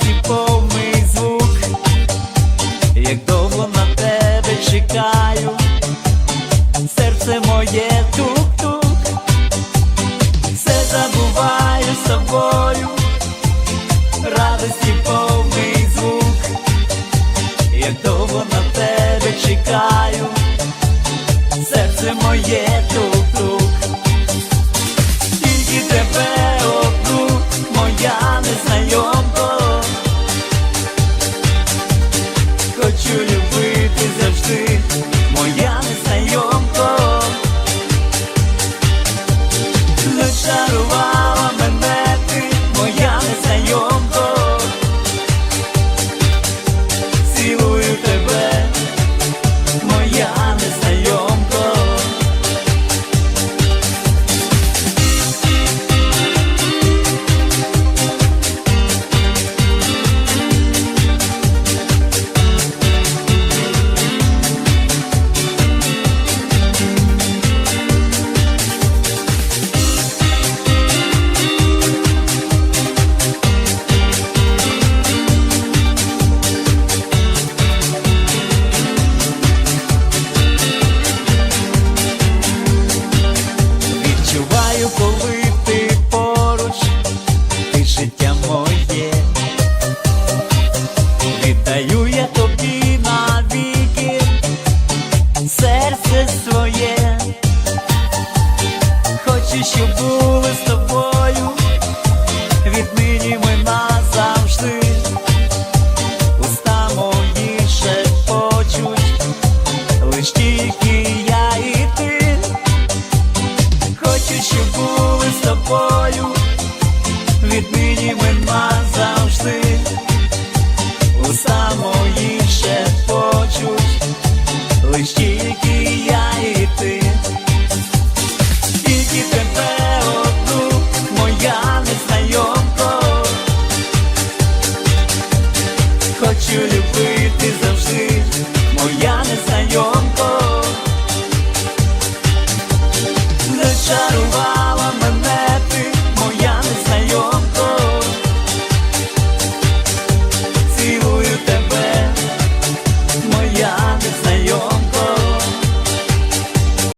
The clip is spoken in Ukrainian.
стіповий звук, як довго на тебе чекаю, серце моє тук-тук, все забуваю з тобою, радості повний звук, як довго на тебе чекаю, серце моє тук-тук. тобою, віднині ми назавжди.